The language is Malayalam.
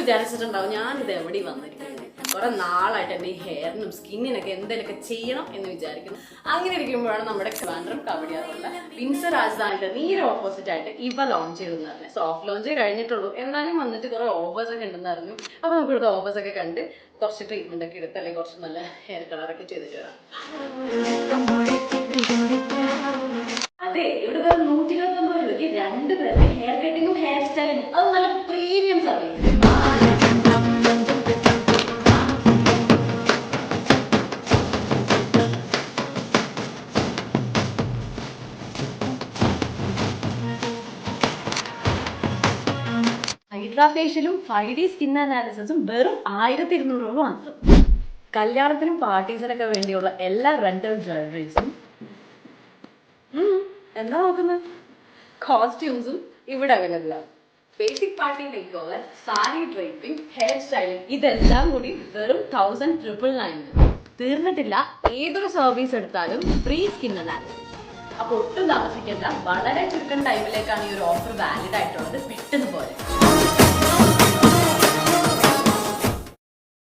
വിചാരിച്ചിട്ടുണ്ടാവും. ഞാനിത് എവിടെ വന്നിരിക്കുന്നത് കുറെ നാളായിട്ട് എന്റെ ഈ ഹെയറിനും സ്കിന്നിനൊക്കെ എന്തെങ്കിലുമൊക്കെ ചെയ്യണം എന്ന് വിചാരിക്കുന്നു. അങ്ങനെ ഇരിക്കുമ്പോഴാണ് നമ്മുടെ ട്രിവാൻഡ്രം കവടിയാറുള്ള വിൻസർ രാജധാനിയുടെ നേരെ ഓപ്പോസിറ്റ് ആയിട്ട് ഇവ ലോഞ്ച് ചെയ്തെന്ന് സോഫ്റ്റ് ലോഞ്ച് കഴിഞ്ഞിട്ടുള്ളൂ. എന്നാലും വന്നിട്ട് കുറെ ഓഫേഴ്സ് ഒക്കെ ഉണ്ടെന്ന് അറിഞ്ഞു അപ്പൊ നമുക്ക് ഇവിടുത്തെ ഓഫേഴ്സ് ഒക്കെ കണ്ട് കുറച്ച് ട്രീറ്റ്മെന്റ് ഒക്കെ എടുത്ത് അല്ലെങ്കിൽ കുറച്ച് നല്ല ഹെയർ കളറൊക്കെ ചെയ്തിട്ട് വരാം. അതെ ഇവിടുത്തെ നൂറ്റി ഇരുപത്തൊമ്പത് രൂപയ്ക്ക് രണ്ട് പേരുടെ ഹെയർ കട്ടിങ്ങും ഹെയർ സ്റ്റൈലും അത് നല്ല പ്രീമിയം സർവീസ് ഫേഷ്യലും ഫൈവ് ഡി സ്കിൻ അനാലിസിസും വെറും ആയിരത്തി ഇരുന്നൂറ് രൂപ മാത്രം. കല്യാണത്തിനും പാർട്ടീസിനൊക്കെ വേണ്ടിയുള്ള എല്ലാ റെന്റൽ ജ്വല്ലറീസും എന്താ നോക്കുന്നത് കോസ്റ്റ്യൂംസും ഇവിടെ available basic party make sari draping hair styling ഇതെല്ലാം കൂടി വെറും തൗസൻഡ് ട്രിപ്പിൾ നയൻ തീർന്നിട്ടില്ല. ഏതൊരു സർവീസ് എടുത്താലും ഫ്രീ സ്കിൻ അനാലിസിസ് അപ്പൊ ഒട്ടും താമസിക്കേണ്ട. വളരെ ചുരുക്കം ടൈമിലേക്കാണ് ഈ ഒരു ഓഫർ വാലിഡ് ആയിട്ടുള്ളത്. പെട്ടെന്ന്